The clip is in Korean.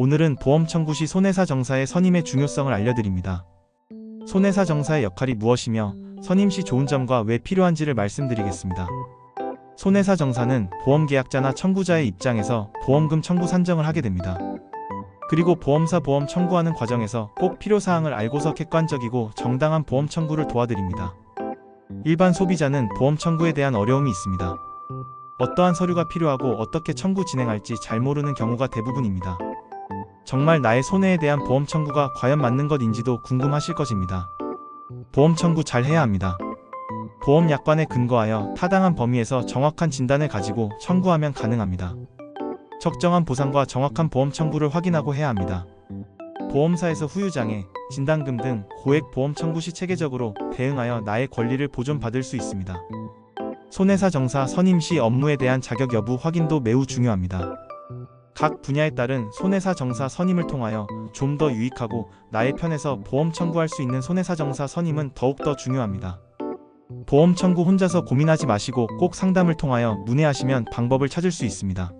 오늘은 보험 청구 시 손해사 정사의 선임의 중요성을 알려드립니다. 손해사 정사의 역할이 무엇이며 선임 시 좋은 점과 왜 필요한지를 말씀드리겠습니다. 손해사 정사는 보험 계약자나 청구자의 입장에서 보험금 청구 산정을 하게 됩니다. 그리고 보험사 보험 청구하는 과정에서 꼭 필요사항을 알고서 객관적이고 정당한 보험 청구를 도와드립니다. 일반 소비자는 보험 청구에 대한 어려움이 있습니다. 어떠한 서류가 필요하고 어떻게 청구 진행할지 잘 모르는 경우가 대부분입니다. 정말 나의 손해에 대한 보험 청구가 과연 맞는 것인지도 궁금하실 것입니다. 보험 청구 잘 해야 합니다. 보험 약관에 근거하여 타당한 범위에서 정확한 진단을 가지고 청구하면 가능합니다. 적정한 보상과 정확한 보험 청구를 확인하고 해야 합니다. 보험사에서 후유장애, 진단금 등 고액 보험 청구 시 체계적으로 대응하여 나의 권리를 보존받을 수 있습니다. 손해사 정사 선임 시 업무에 대한 자격 여부 확인도 매우 중요합니다. 각 분야에 따른 손해사 정사 선임을 통하여 좀 더 유익하고 나의 편에서 보험 청구할 수 있는 손해사 정사 선임은 더욱더 중요합니다. 보험 청구 혼자서 고민하지 마시고 꼭 상담을 통하여 문의하시면 방법을 찾을 수 있습니다.